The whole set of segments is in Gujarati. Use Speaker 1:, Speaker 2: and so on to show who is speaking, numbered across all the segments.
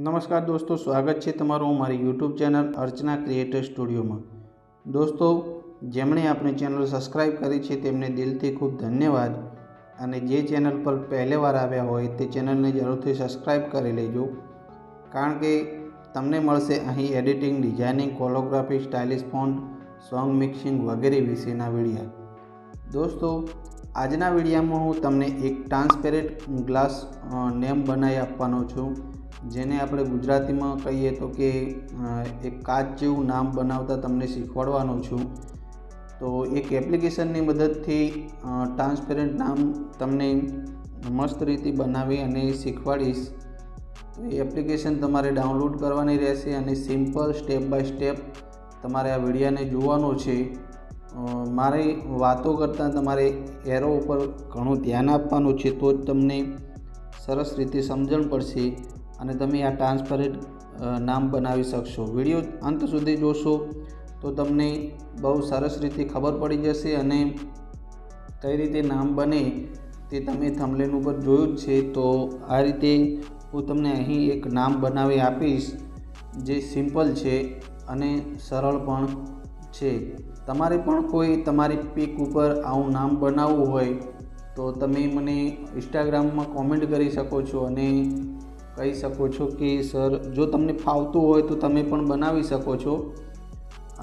Speaker 1: નમસ્કાર દોસ્તો, સ્વાગત છે તમારું મારી યુટ્યુબ ચેનલ અર્ચના ક્રિએટર સ્ટુડિયોમાં દોસ્તો, જેમણે આપણી ચેનલ સબસ્ક્રાઈબ કરી છે તેમને દિલથી ખૂબ ધન્યવાદ. અને જે ચેનલ પર પહેલીવાર આવ્યા હોય તે ચેનલને જરૂરથી સબસ્ક્રાઈબ કરી લેજો. કારણ કે તમને મળશે અહીં editing, designing calligraphy stylish font, song mixing વગેરે વિશેના વિડીયા. દોસ્તો, આજના વિડીયામાં હું તમને એક ટ્રાન્સપેરેન્ટ ગ્લાસ નેમ બનાવી આપવાનો છું. જેને આપણે ગુજરાતીમાં કહીએ તો કે એક કાચ જેવું નામ બનાવતા તમને શીખવાડવાનો છું. તો એક એપ્લિકેશનની મદદથી ટ્રાન્સપેરન્ટ નામ તમને મસ્ત રીતે બનાવી અને શીખવાડીશ. તો એ એપ્લિકેશન તમારે ડાઉનલોડ કરવાની રહેશે અને સિમ્પલ સ્ટેપ બાય સ્ટેપ તમારે આ વિડીયાને જોવાનો છે. મારે વાતો કરતાં તમારે એરો ઉપર ઘણું ધ્યાન આપવાનું છે, તો જ તમને સરસ રીતે સમજણ પડશે. અને તમે આ ટ્રાન્સપરેન્ટ નામ બનાવી શકશો. વીડિયો અંત સુધી જોશો તો તમને બહુ સરસ રીતે ખબર પડી જશે અને કઈ રીતે નામ બને તે તમે થમલેન ઉપર જોયું જ છે. તો આ રીતે હું તમને અહીં એક નામ બનાવી આપીશ, જે સિમ્પલ છે અને સરળ પણ છે. તમારે પણ કોઈ તમારી પીક ઉપર આવું નામ બનાવવું હોય તો તમે મને ઇન્સ્ટાગ્રામમાં કોમેન્ટ કરી શકો છો અને કહી શકો છો કે, સર, જો તમને ફાવતું હોય તો તમે પણ બનાવી શકો છો.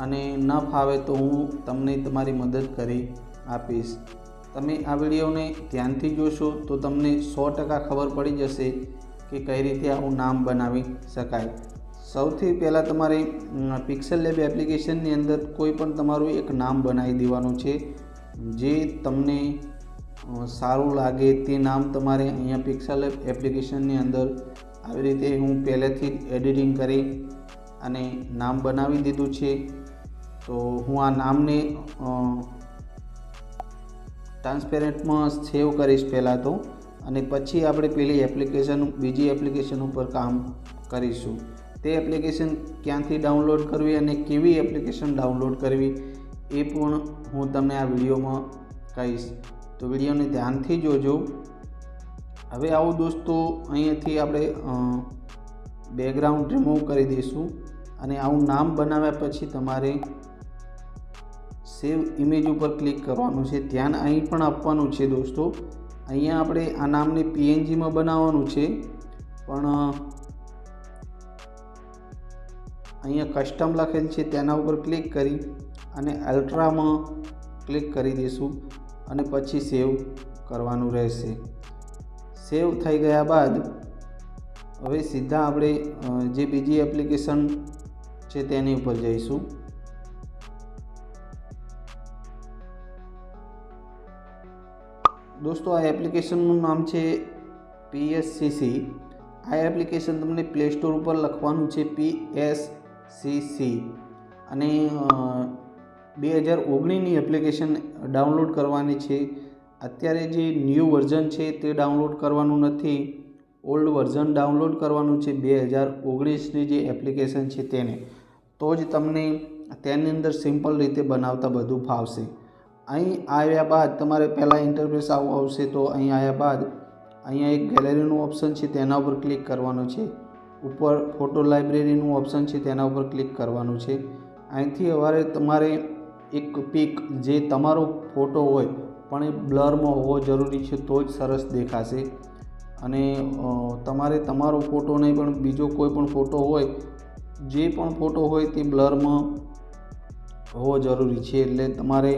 Speaker 1: અને ન ફાવે તો હું તમને તમારી મદદ કરી આપીશ. તમે આ વિડીયોને ધ્યાનથી જોશો તો તમને સો ટકા ખબર પડી જશે કે કઈ રીતે આવું નામ બનાવી શકાય. સૌથી પહેલાં તમારે પિક્સલ લેબ એપ્લિકેશનની અંદર કોઈ પણ તમારું એક નામ બનાવી દેવાનું છે. જે તમને સારું લાગે તે નામ તમારે અહીંયા પિક્સલ લેબ એપ્લિકેશનની અંદર આવી રીતે હું પહેલેથી એડિટિંગ કરી અને નામ બનાવી દીધું છે. તો હું આ નામને ટ્રાન્સપેરેન્ટમાં સેવ કરીશ પહેલાં તો અને પછી આપણે પેલી એપ્લિકેશન, બીજી એપ્લિકેશન ઉપર કામ કરીશું. તે એપ્લિકેશન ક્યાંથી ડાઉનલોડ કરવી અને કેવી એપ્લિકેશન ડાઉનલોડ કરવી એ પણ હું તમને આ વિડીયોમાં કહીશ. તો વિડીયોને ધ્યાનથી જોજો. હવે આવો દોસ્તો, અહીંયાથી આપણે બેકગ્રાઉન્ડ રિમૂવ કરી દઈશું અને આવું નામ બનાવ્યા પછી તમારે સેવ ઇમેજ ઉપર ક્લિક કરવાનું છે. ધ્યાન અહીં પણ આપવાનું છે દોસ્તો. અહીંયા આપણે આ નામને પીએનજીમાં બનાવવાનું છે. પણ અહીંયા કસ્ટમ લખેલ છે તેના ઉપર ક્લિક કરી અને અલ્ટ્રામાં ક્લિક કરી દઈશું અને પછી સેવ કરવાનું રહેશે. સેવ થઈ ગયા બાદ હવે સીધા આપણે જે બીજી એપ્લિકેશન છે તેની ઉપર જઈશું. દોસ્તો, આ એપ્લિકેશનનું નામ છે પીએસસીસી આ એપ્લિકેશન તમને પ્લે સ્ટોર ઉપર લખવાનું છે પી એસ સી સી અને બે હજાર ઓગણીસની એપ્લિકેશન ડાઉનલોડ કરવાની છે. અત્યારે જે ન્યૂ વર્ઝન છે તે ડાઉનલોડ કરવાનું નથી. ઓલ્ડ વર્ઝન ડાઉનલોડ કરવાનું છે બે હજાર ઓગણીસની જે એપ્લિકેશન છે તેને. તો જ તમને તેની અંદર સિમ્પલ રીતે બનાવતા બધું ફાવશે. અહીં આવ્યા બાદ તમારે પહેલાં ઇન્ટરફેસ આવું આવશે તો અહીં આવ્યા બાદ અહીંયા એક ગેલેરીનું ઓપ્શન છે તેના ઉપર ક્લિક કરવાનું છે. ઉપર ફોટો લાઇબ્રેરીનું ઓપ્શન છે તેના ઉપર ક્લિક કરવાનું છે. અહીંથી હવે તમારે એક પિક જે તમારો ફોટો હોય પણ એ બ્લરમાં હોવો જરૂરી છે તો જ સરસ દેખાશે. અને તમારે તમારો ફોટો નહીં, પણ બીજો કોઈ પણ ફોટો હોય, જે પણ ફોટો હોય તે બ્લરમાં હોવો જરૂરી છે. એટલે તમારે,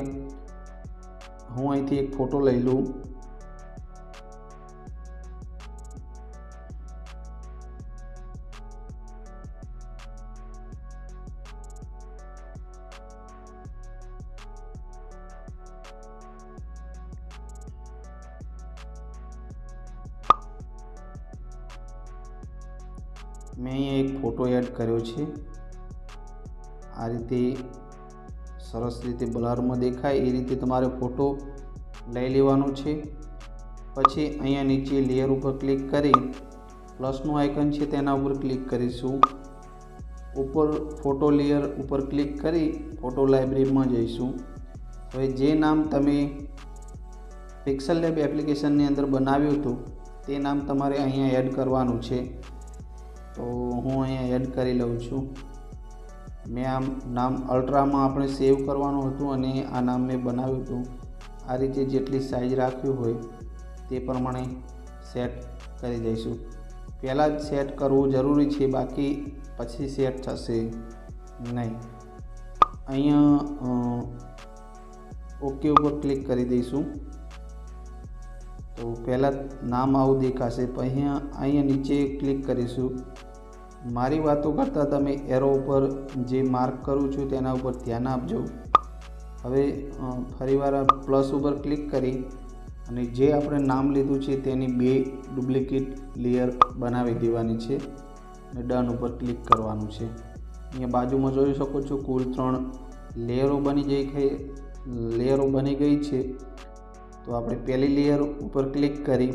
Speaker 1: હું અહીંથી એક ફોટો લઈ લઉં. મેં અહીંયા એક ફોટો એડ કર્યો છે. આ રીતે સરસ રીતે બ્લરમાં દેખાય, એ રીતે તમારે ફોટો લઈ લેવાનો છે. પછી અહીંયા નીચે લેયર ઉપર ક્લિક કરી પ્લસનું આઇકન છે તેના ઉપર ક્લિક કરીશું. ઉપર ફોટો લેયર ઉપર ક્લિક કરી ફોટો લાઇબ્રેરીમાં જઈશું. હવે જે નામ તમે પિક્સલ લેબ એપ્લિકેશનની અંદર બનાવ્યું હતું, તે નામ તમારે અહીંયા એડ કરવાનું છે. તો હું અહીંયા એડ કરી લઉં છું. મેં આમ નામ અલ્ટ્રામાં આપણે સેવ કરવાનું હતું અને આ નામ મેં બનાવ્યું હતું. આ રીતે જેટલી સાઇઝ રાખ્યું હોય તે પ્રમાણે સેટ કરી દઈશું. પહેલાં જ સેટ કરવું જરૂરી છે, બાકી પછી સેટ થશે નહીં. અહીંયા ઓકે ઉપર ક્લિક કરી દઈશું. તો પહેલાં નામ આવું દેખાશે. અહીંયા અહીંયા નીચે ક્લિક કરીશું. મારી વાતો કરતાં તમે એરો ઉપર જે માર્ક કરું છું તેના ઉપર ધ્યાન આપજો. હવે ફરીવાર પ્લસ ઉપર ક્લિક કરી અને જે આપણે નામ લીધું છે તેની બે ડુપ્લિકેટ લેયર બનાવી દેવાની છે અને ડન ઉપર ક્લિક કરવાનું છે. અહીંયા બાજુમાં જોઈ શકો છો કુલ ત્રણ લેયરો બની જઈ છે લેયરો બની ગઈ છે. તો આપણે પહેલી લેયર ઉપર ક્લિક કરી.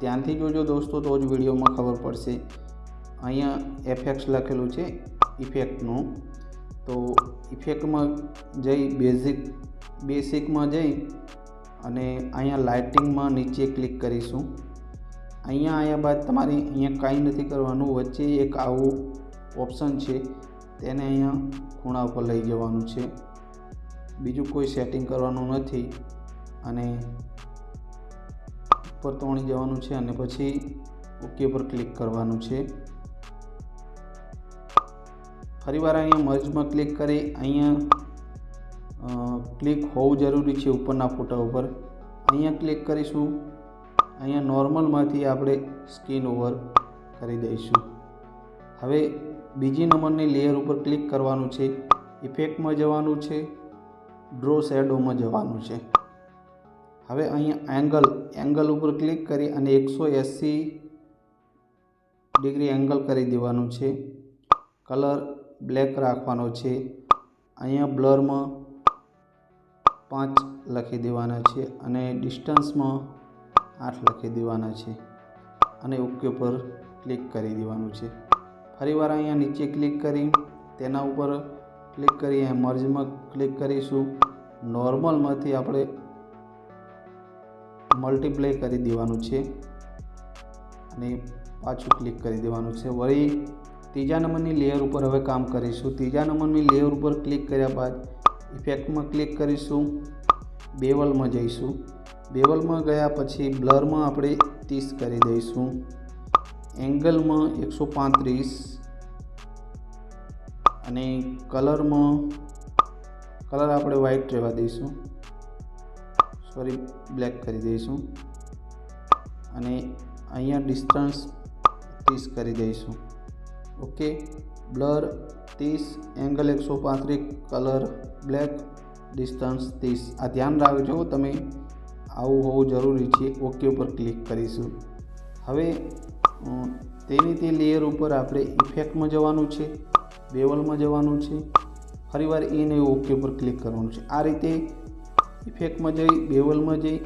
Speaker 1: ધ્યાનથી જોજો દોસ્તો, તો જ વિડીયોમાં ખબર પડશે. અહીંયા એફેક્ટ્સ લખેલું છે ઇફેક્ટનું તો ઇફેક્ટમાં જઈ બેઝિક બેસિકમાં જઈ અને અહીંયા લાઇટિંગમાં નીચે ક્લિક કરીશું. અહીંયા આવ્યા બાદ તમારે અહીંયા કાંઈ નથી કરવાનું, વચ્ચે એક આવું ઓપ્શન છે, તેને અહીંયા ખૂણા ઉપર લઈ જવાનું છે. બીજું કોઈ સેટિંગ કરવાનું નથી અને ઉપર તોણી જવાનું છે અને પછી ઓકે પર ક્લિક કરવાનું છે. ફરીવાર અહીંયા મર્જમાં ક્લિક કરી અહીંયા ક્લિક હોવું જરૂરી છે ઉપરના ફોટા ઉપર. અહીંયા ક્લિક કરીશું. અહીંયા નોર્મલમાંથી આપણે સ્કીન ઓવર કરી દઈશું. હવે બીજી નંબરની લેયર ઉપર ક્લિક કરવાનું છે. ઇફેક્ટમાં જવાનું છે. ડ્રો શેડોમાં જવાનું છે. હવે અહીંયા એંગલ એંગલ ઉપર ક્લિક કરી અને એકસો એંસી ડિગ્રી એંગલ કરી દેવાનું છે. કલર બ્લેક રાખવાનો છે. અહીંયા બ્લરમાં પાંચ લખી દેવાના છે અને ડિસ્ટન્સમાં આઠ લખી દેવાના છે. અને ઓકે પર ક્લિક કરી દેવાનું છે. ફરીવાર અહીંયા નીચે ક્લિક કરી, તેના ઉપર ક્લિક કરી અહીંયા મર્જમાં ક્લિક કરીશું. નોર્મલમાંથી આપણે મલ્ટીપ્લાય કરી દેવાનું છે. અને પાછું ક્લિક કરી દેવાનું છે. વળી ત્રીજા નંબરની લેયર ઉપર હવે કામ કરીશું. ત્રીજા નંબરની લેયર ઉપર ક્લિક કર્યા બાદ ઇફેક્ટમાં ક્લિક કરીશું. બેવલમાં જઈશું. બેવલમાં ગયા પછી બ્લરમાં આપણે ત્રીસ કરી દઈશું. એંગલમાં એકસો પાંત્રીસ. અને કલરમાં, કલર આપણે વ્હાઈટ રહેવા દઈશું. સોરી બ્લેક કરી દઈશું. અને અહીંયા ડિસ્ટન્સ ત્રીસ કરી દઈશું. ઓકે. બ્લર ત્રીસ એંગલ એકસો પાંત્રીસ કલર બ્લેક ડિસ્ટન્સ ત્રીસ. આ ધ્યાન રાખજો તમે આવું હોવું જરૂરી છે, ઓકે ઉપર ક્લિક કરીશું. હવે તેની તે લેયર ઉપર આપણે ઇફેક્ટમાં જવાનું છે બેવલમાં જવાનું છે ફરીવાર એને ઓકે ઉપર ક્લિક કરવાનું છે. આ રીતે ઇફેક્ટમાં જઈ બેવલમાં જઈ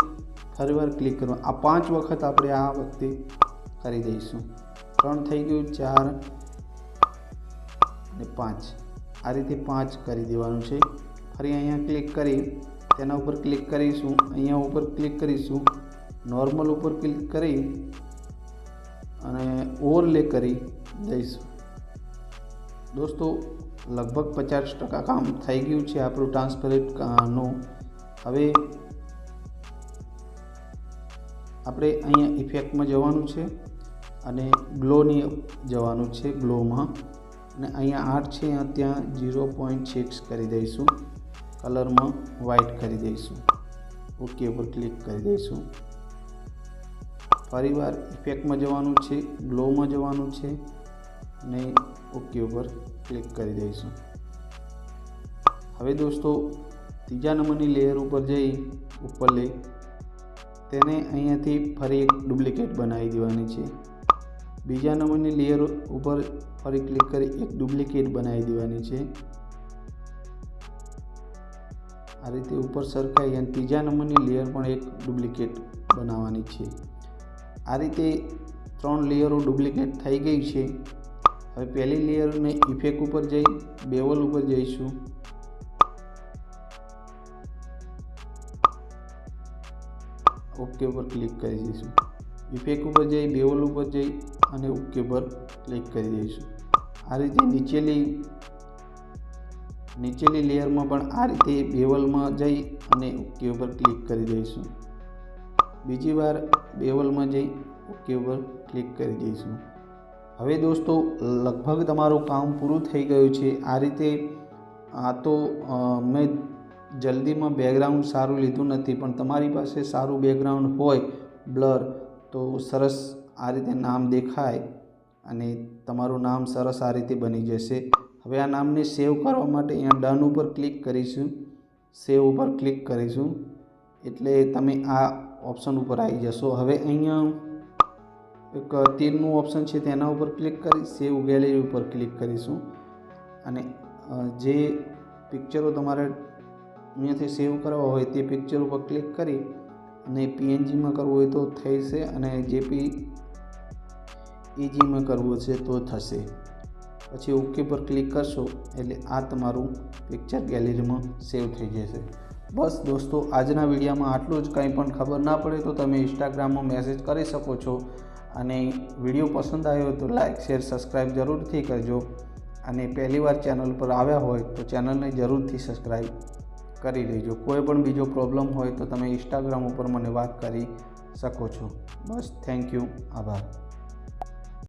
Speaker 1: ફરીવાર ક્લિક કરવાનું આ પાંચ વખત આપણે આ વખતે કરી દઈશું. ત્રણ થઈ ગયું, ચાર અને પાંચ. આ રીતે પાંચ કરી દેવાનું છે. ફરી અહીંયા ક્લિક કરી, તેના ઉપર ક્લિક કરીશું, અહીંયા ઉપર ક્લિક કરીશું નોર્મલ ઉપર ક્લિક કરી અને ઓવરલે કરી દઈશું. દોસ્તો, લગભગ પચાસ ટકા કામ થઈ ગયું છે આપણું ટ્રાન્સપરેટનું. હવે આપણે અહીંયા ઇફેક્ટમાં જવાનું છે અને ગ્લોની જવાનું છે ગ્લોમાં અને અહીંયા આઠ છે ત્યાં ઝીરો પોઈન્ટ સિક્સ કરી દઈશું. કલરમાં વ્હાઇટ કરી દઈશું. ઓકે ઉપર ક્લિક કરી દઈશું. ફરીવાર ઇફેક્ટમાં જવાનું છે ગ્લોમાં જવાનું છે અને ઓકે ઉપર ક્લિક કરી દઈશું. હવે દોસ્તો, ત્રીજા નંબરની લેયર ઉપર જઈ ઉપર લઈ. તેને અહીંયાથી ફરી એક ડુપ્લિકેટ બનાવી દેવાની છે. બીજા નંબરની લેયર ઉપર ફરી ક્લિક કરી એક ડુપ્લિકેટ બનાવી દેવાની છે. આ રીતે ઉપર સરખાઈ અને ત્રીજા નંબરની લેયર પણ એક ડુપ્લિકેટ બનાવવાની છે. આ રીતે ત્રણ લેયરો ડુપ્લિકેટ થઈ ગઈ છે. હવે પહેલી લેયરને ઇફેક્ટ ઉપર જઈ, બેવલ ઉપર જઈશું. ઓકે ઉપર ક્લિક કરી દઈશું. ઇફેક્ટ ઉપર જઈ, બેવલ ઉપર જઈ અને ઓકે પર ક્લિક કરી દઈશું. આ રીતે નીચેલી નીચેની લેયરમાં પણ આ રીતે બેવલમાં જઈ અને ઓકે ઉપર ક્લિક કરી દઈશું. બીજી વાર બેવલમાં જઈ ઓકે ઉપર ક્લિક કરી દઈશું. હવે દોસ્તો, લગભગ તમારું કામ પૂરું થઈ ગયું છે. આ રીતે, આ તો મેં જલ્દીમાં બેકગ્રાઉન્ડ સારું લીધું નથી, પણ તમારી પાસે સારું બેકગ્રાઉન્ડ હોય બ્લર તો સરસ આ રીતે નામ દેખાય અને તમારું નામ સરસ આ રીતે બની જશે. હવે આ નામને સેવ કરવા માટે અહીંયા ડન ઉપર ક્લિક કરીશું. સેવ ઉપર ક્લિક કરીશું. એટલે તમે આ ઓપ્શન ઉપર આવી જશો. હવે અહીંયા એક તીરનું ઓપ્શન છે તેના ઉપર ક્લિક કરી સેવ ગેલેરી ઉપર ક્લિક કરીશું. અને જે પિક્ચરો તમારે અહીંયાથી સેવ કરવા હોય તે પિક્ચર ઉપર ક્લિક કરી અને પીએનજીમાં કરવું હોય તો થશે અને જેપી ઇજીમાં કરવું છે તો થશે. પછી ઓકે પર ક્લિક કરશો એટલે આ તમારું પિક્ચર ગેલેરીમાં સેવ થઈ જશે. બસ દોસ્તો, આજના વિડીયોમાં આટલું જ. કંઈ પણ ખબર ના પડે તો તમે ઇન્સ્ટાગ્રામમાં મેસેજ કરી શકો છો. અને વીડિયો પસંદ આવ્યો તો લાઇક શેર સબસ્ક્રાઈબ જરૂરથી કરજો. અને પહેલીવાર ચેનલ પર આવ્યા હોય તો ચેનલને જરૂરથી સબસ્ક્રાઈબ કરી લેજો. કોઈ પણ બીજો પ્રોબ્લેમ હોય તો તમે ઇન્સ્ટાગ્રામ ઉપર મને વાત કરી શકો છો. બસ થેન્ક યુ આભાર.